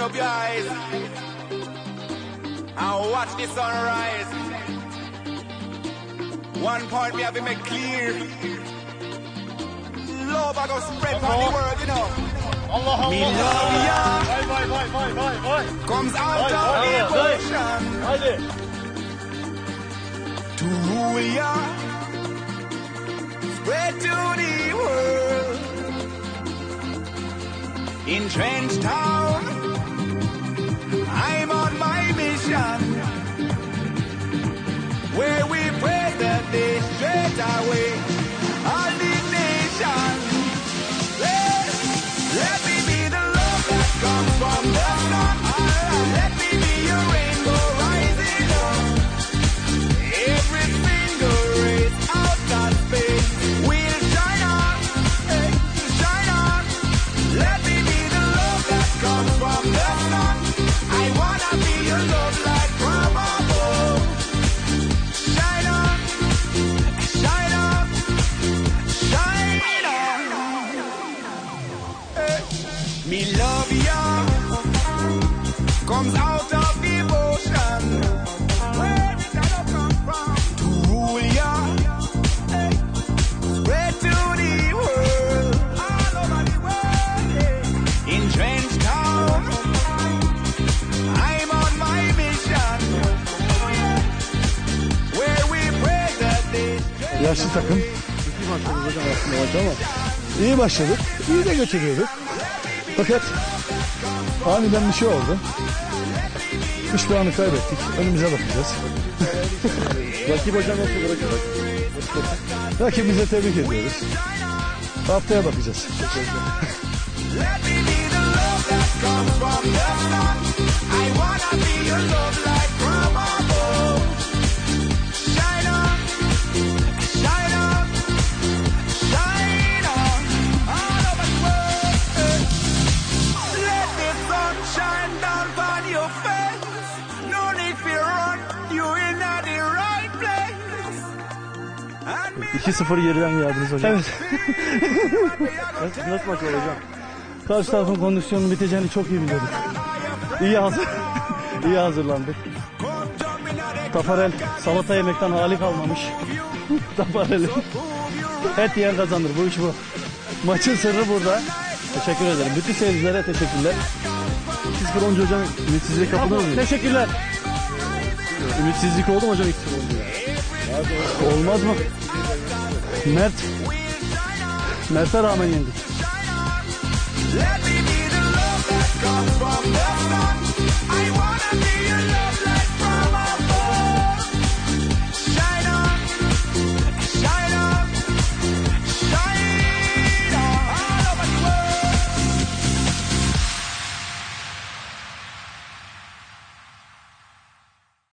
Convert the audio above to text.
Open up your eyes and watch the sunrise. One point we have to make clear. Love I go spread on the world, you know. Allah Allah. Me love ya Vay vay vay vay vay vay. comes out of vay. devotion Hadi. to rule ya. Spread to the world. In Trench Town, I'm on my mission. Where we pray that they straight away Me love ya comes out of devotion. Where it gonna come from? To rule ya, hey. spread to the world, all over the world. yeah. In Trench Town, I'm on my mission. Where we pray that they Yaşlı takım. İyi başladık hocam aslında ama. İyi başladık. İyi de götürüyorduk. Fakat aniden bir şey oldu. Üç puanı kaybettik. Önümüze bakacağız. Rakip hocam nasıl bırakıyor? Rakibimize tebrik ediyoruz. Haftaya bakacağız. Let me be the love that comes from the sun. I wanna be your love light 2-0 geriden geldiniz hocam. Evet. Nasıl, nasıl maç hocam? Karşı tarafın kondisyonunun biteceğini çok iyi biliyorduk. İyi hazır. iyi hazırlandık. Tafarel salata yemekten hali kalmamış. Tafarel'in. Et yiyen kazanır. Bu iş bu. Maçın sırrı burada. Teşekkür ederim. Bütün seyircilere teşekkürler. Siz olunca hocam ümitsizliğe kapılır mıyız? Teşekkürler. Ümitsizlik oldu mu hocam? Olmaz mı? Mert. Mert'e rağmen yendik. Let me be the love that comes from